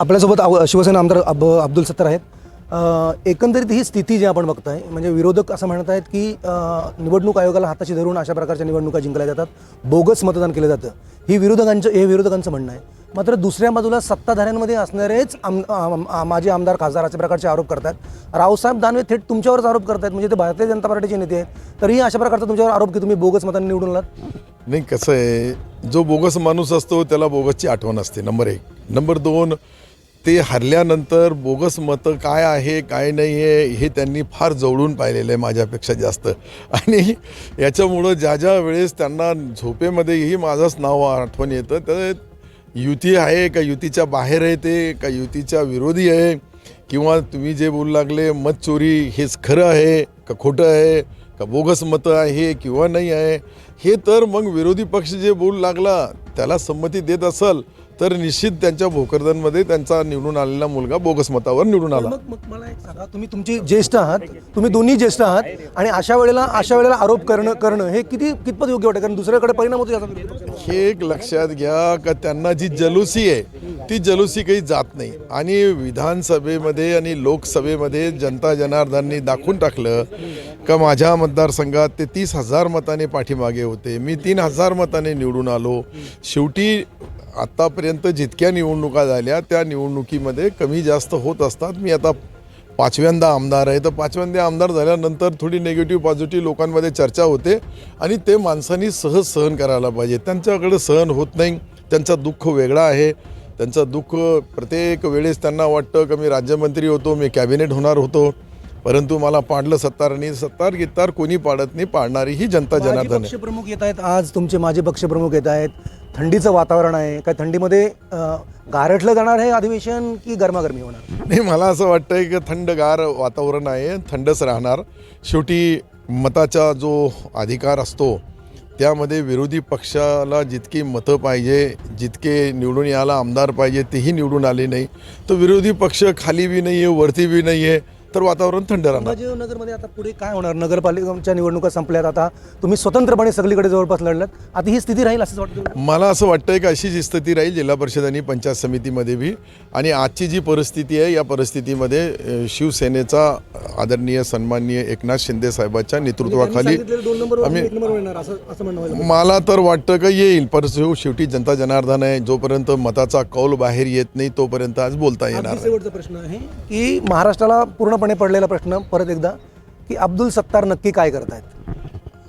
आपल्यासोबत आव- शिवसेना आमदार अब अब्दुल सत्तार आहेत. एकंदरीत ही स्थिती जी आपण बघताय म्हणजे विरोधक असं म्हणत आहेत की निवडणूक आयोगाला हाताशी धरून अशा प्रकारच्या निवडणुका जिंकल्या जातात बोगस मतदान केलं जातं. ही विरोधकांचं हे विरोधकांचं म्हणणं आहे. मात्र दुसऱ्या बाजूला सत्ताधाऱ्यांमध्ये असणारेच आम माझे माजी आमदार खासदार अशा प्रकारचे आरोप करतात रावसाहेब दानवे थेट तुमच्यावरच आरोप करतायत म्हणजे ते भारतीय जनता पार्टीचे नेते आहेत. तरीही अशा प्रकारचा तुमच्यावर आरोप की तुम्ही बोगस मतदान निवडून आलात? नाही कसं आहे जो बोगस माणूस असतो त्याला बोगसची आठवण असते नंबर एक. नंबर दोन ते हरल्यानंतर बोगस मतं काय आहे काय नाही आहे हे त्यांनी फार जवळून पाहिलेलं आहे माझ्यापेक्षा जास्त. आणि याच्यामुळं ज्या ज्या वेळेस त्यांना झोपेमध्येही माझंच नाव आठवण येतं तर युती आहे का युतीच्या बाहेर आहे ते का युतीच्या विरोधी आहे किंवा तुम्ही जे बोलू लागले मत चोरी हेच खरं आहे का खोटं आहे का बोगस मतं आहे किंवा नाही आहे हे तर मग विरोधी पक्ष जे बोलू लागला त्याला संमती देत असेल तर निश्चित त्यांच्या भोकरदनमध्ये त्यांचा निवडून आलेला मुलगा बोगस मतावर निवडून आला. मग मग मला एक सांगा तुम्ही तुमची ज्येष्ठ आहात तुम्ही दोन्ही ज्येष्ठ आहात आणि अशा वेळेला अशा वेळेला आरोप करणं करणं हे किती कितपत योग्य वाटतं? कारण दुसऱ्याकडे परिणाम होतो याचा. हे एक लक्षात घ्या का त्यांना जी जलुसी आहे ती जलुसी काही जात नाही. आणि विधानसभेमध्ये आणि लोकसभेमध्ये जनता जनार्दनांनी दाखवून टाकलं का माझ्या मतदारसंघात ते तीस हजार मताने पाठीमागे होते. मी तीन हजार मताने निवडून आलो. शेवटी आत्तापर्यंत जितक्या निवडणुका झाल्या त्या निवडणुकीमध्ये कमी जास्त होत असतात. मी आता पाचव्यांदा आमदार आहे. तर पाचव्यांदा आमदार झाल्यानंतर थोडी निगेटिव्ह पॉझिटिव्ह लोकांमध्ये चर्चा होते आणि ते माणसांनी सहज सहन करायला पाहिजे. त्यांच्याकडे सहन होत नाही. त्यांचं दुःख वेगळं आहे. त्यांचं दुःख प्रत्येक वेळेस त्यांना वाटतं की मी राज्यमंत्री होतो मी कॅबिनेट होणार होतो. परंतु मला पाडलं सत्तार आणि सत्तार गित्तार कोणी पाडत नाही पाडणारी ही जनता जनार्दन पक्षप्रमुख येत आहेत. आज तुमचे माजी पक्षप्रमुख येत आहेत. थंडीचं वातावरण आहे काय थंडीमध्ये गारठलं जाणार आहे अधिवेशन की गरमागरमी होणार? नाही मला असं वाटतंय की थंडगार वातावरण आहे थंडच राहणार. शेवटी मताचा जो अधिकार असतो त्यामध्ये विरोधी पक्षाला जितकी मतं पाहिजे जितके निवडून यायला आमदार पाहिजे तेही निवडून आले नाही. तर विरोधी पक्ष खाली बी नाही आहे वरती बी नाही आहे तर वातावरण थंड राहणार. संभाजीनगरमध्ये आता पुढे काय होणार? नगरपालिकेच्या निवडणुका संपल्यात आता. तुम्ही स्वतंत्रपणे सगळीकडे जवळपास लढलात. आता ही स्थिती राहील असं वाटतं मला असं वाटतंय की अशी जी स्थिती राहील जिल्हा परिषद आणि पंचायत समितीमध्ये बी. आणि आजची जी परिस्थिती आहे या परिस्थितीमध्ये शिवसेनेचा आदरणीय सन्माननीय एकनाथ शिंदे साहेबांच्या नेतृत्वाखाली आम्ही म्हणणं व्हायला मला तर वाटतं का येईल परंतु शेवटी जनता जनार्दन आहे. जोपर्यंत मताचा कौल बाहेर येत नाही तोपर्यंत आज बोलता येणार. शेवटचा प्रश्न आहे की महाराष्ट्राला पूर्णपणे पडलेला प्रश्न परत एकदा की अब्दुल सत्तार नक्की काय करतायत?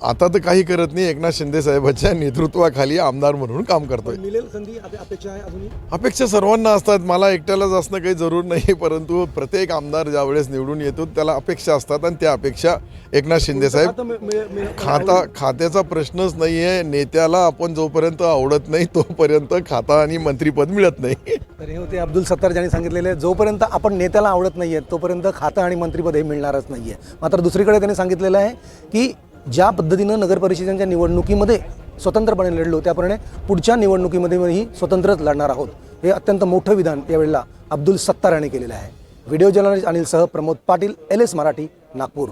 आता तर काही करत नाही. एकनाथ शिंदे साहेबांच्या नेतृत्वाखाली आमदार म्हणून काम करतोय. मिळेल संधी अपेक्षा आहे अजूनही? अपेक्षा सर्वांना असतात. मला एकट्यालाच असणं काही जरूर नाही परंतु प्रत्येक आमदार ज्यावेळेस निवडून येतो त्याला अपेक्षा असतात आणि त्या अपेक्षा एकनाथ शिंदे साहेब खाता खात्याचा प्रश्नच नाही आहे नेत्याला आपण जोपर्यंत आवडत नाही तोपर्यंत खाता आणि मंत्रीपद मिळत नाही. तर हे होते अब्दुल सत्तार ज्यांनी सांगितलेले जोपर्यंत आपण नेत्याला आवडत नाहीये तोपर्यंत खातं आणि मंत्रीपद हे मिळणारच नाहीये. मात्र दुसरीकडे त्यांनी सांगितलेलं आहे की ज्या पद्धतीनं नगरपरिषदांच्या निवडणुकीमध्ये स्वतंत्रपणे लढलो त्याप्रमाणे पुढच्या निवडणुकीमध्येही स्वतंत्रच लढणार आहोत. हे अत्यंत मोठं विधान यावेळेला अब्दुल सत्तार यांनी केलेलं आहे. व्हिडिओ जर्नलिस्ट अनिल सह प्रमोद पाटील एल एस मराठी नागपूर.